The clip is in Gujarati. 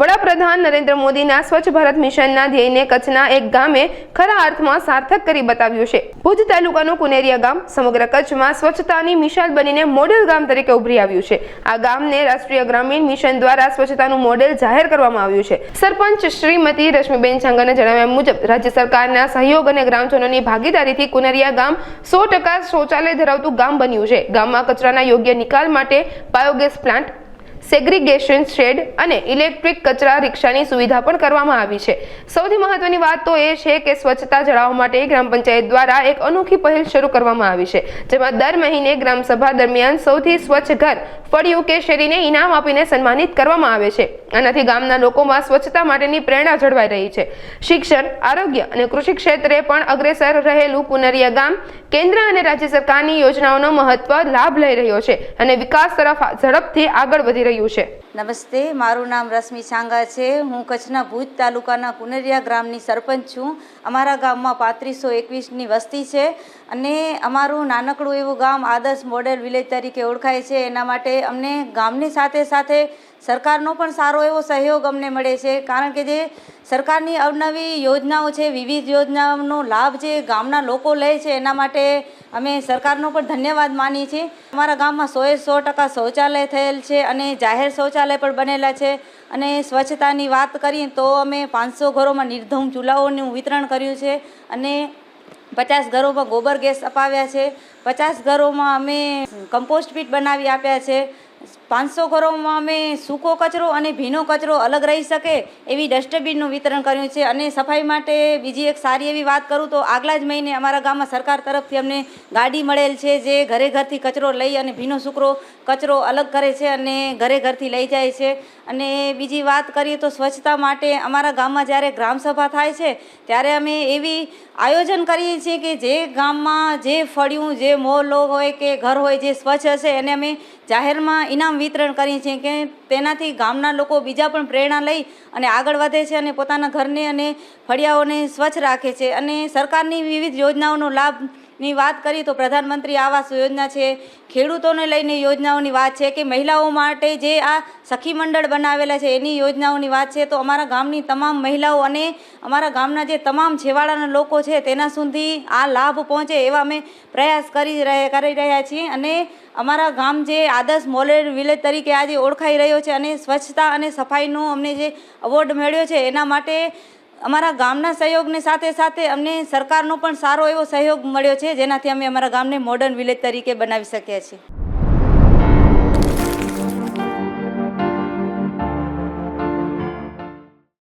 વડાપ્રધાન નરેન્દ્ર મોદીના સ્વચ્છ ભારત મિશનના ધ્યેયને કચ્છના એક ગામે ખરા અર્થમાં સાર્થક કરી બતાવ્યું છે. ભુજ તાલુકાનું કુનેરિયા ગામ સમગ્ર કચ્છમાં સ્વચ્છતાની મિશાલ બનીને મોડેલ ગામ તરીકે ઉભરી આવ્યું છે. આ ગામને રાષ્ટ્રીય ગ્રામીણ મિશન દ્વારા સ્વચ્છતાનું મોડેલ જાહેર કરવામાં આવ્યું છે. સરપંચ શ્રીમતી રશ્મિબેન છાંગાના જણાવ્યા મુજબ, રાજ્ય સરકારના સહયોગ અને ગ્રામજનોની ભાગીદારીથી કુનેરિયા ગામ સો ટકા શૌચાલય ધરાવતું ગામ બન્યું છે. ગામમાં કચરાના યોગ્ય નિકાલ માટે બાયોગેસ પ્લાન્ટ સેગ્રીગેશન શેડ અને ઇલેક્ટ્રિક કચરા રિક્ષાની સુવિધા પણ કરવામાં આવી છે. સૌથી મહત્વની વાત તો એ છે કે સ્વચ્છતા જાળવવા માટે ગ્રામ પંચાયત દ્વારા એક અનોખી પહેલ શરૂ કરવામાં આવી છે, જેમાં દર મહિને ગ્રામસભા દરમિયાન સૌથી સ્વચ્છ ઘર ફળિયું કે શેરીને ઇનામ આપીને સન્માનિત કરવામાં આવે છે. આનાથી ગામના લોકોમાં સ્વચ્છતા માટેની પ્રેરણા જળવાઈ રહી છે. શિક્ષણ, આરોગ્ય અને કૃષિ ક્ષેત્રે પણ અગ્રેસર રહેલું પુનરિયા ગામ કેન્દ્ર અને રાજ્ય સરકારની યોજનાઓનો મહત્વ લાભ લઈ રહ્યો છે અને વિકાસ તરફ ઝડપથી આગળ વધી રહ્યું છે. નમસ્તે, મારું નામ રશ્મિ સાંગા છે. હું કચ્છના ભુજ તાલુકાના કુનરિયા ગ્રામની સરપંચ છું. અમારા ગામમાં પાંત્રીસો એકવીસની વસ્તી છે અને અમારું નાનકડું એવું ગામ આદર્શ મોડેલ વિલેજ તરીકે ઓળખાય છે. એના માટે અમને ગામની સાથે સાથે સરકારનો પણ સારો એવો સહયોગ અમને મળે છે. કારણ કે જે સરકારની અવનવી યોજનાઓ છે, વિવિધ યોજનાઓનો લાભ જે ગામના લોકો લે છે, એના માટે અમે સરકારનો પણ ધન્યવાદ માનીએ છીએ. અમારા ગામમાં સોએ સો ટકા શૌચાલય થયેલ છે અને જાહેર શૌચાલય પણ બનેલા છે. અને સ્વચ્છતાની વાત કરીએ તો અમે પાંચસો ઘરોમાં નિર્ધમ ચૂલાઓનું વિતરણ કર્યું છે અને પચાસ ઘરોમાં ગોબર ગેસ અપાવ્યા છે. પચાસ ઘરોમાં અમે કમ્પોસ્ટ પીટ બનાવી આપ્યા છે. પાંચસો ઘરોમાં અમે સૂકો કચરો અને ભીનો કચરો અલગ રહી શકે એવી ડસ્ટબિનનું વિતરણ કર્યું છે. અને સફાઈ માટે બીજી એક સારી એવી વાત કરું તો આગલા જ મહિને અમારા ગામમાં સરકાર તરફથી અમને ગાડી મળેલ છે જે ઘરે ઘરથી કચરો લઈ અને ભીનો સૂકરો કચરો અલગ કરે છે અને ઘરે ઘરથી લઈ જાય છે. અને બીજી વાત કરીએ તો સ્વચ્છતા માટે અમારા ગામમાં જ્યારે ગ્રામસભા થાય છે ત્યારે અમે એવી આયોજન કરીએ છીએ કે જે ગામમાં જે ફળિયું, જે મોહલ્લો હોય કે ઘર હોય જે સ્વચ્છ હશે એને અમે જાહેરમાં ઇનામ વિતરણ કરીએ છીએ કે તેનાથી ગામના લોકો બીજા પણ પ્રેરણા લઈ અને આગળ વધે છે અને પોતાના ઘરને અને ફળિયાઓને સ્વચ્છ રાખે છે. અને સરકારની વિવિધ યોજનાઓનો લાભની વાત કરીએ તો પ્રધાનમંત્રી આવાસ યોજના છે. ખેડૂતોને લઈને યોજનાઓની વાત છે કે મહિલાઓ માટે જે આ સખી મંડળ બનાવેલા છે, એની યોજનાઓની વાત છે. તો અમારા ગામની તમામ મહિલાઓ અને અમારા ગામના જે તમામ છેવાડાના લોકો છે, તેના સુધી આ લાભ પહોંચે એવા અમે પ્રયાસ કરી રહ્યા કરી રહ્યા છીએ. અને અમારા ગામ જે આદર્શ મોલેડ વિલેજ તરીકે આજે ઓળખાઈ રહ્યો છે અને સ્વચ્છતા અને સફાઈનો અમને જે અવોર્ડ મળ્યો છે, એના માટે અમારા ગામના સહયોગની સાથે સાથે અમને સરકારનો પણ સારો એવો સહયોગ મળ્યો છે, જેનાથી અમે અમારા ગામને મોડર્ન વિલેજ તરીકે બનાવી શકીએ છીએ.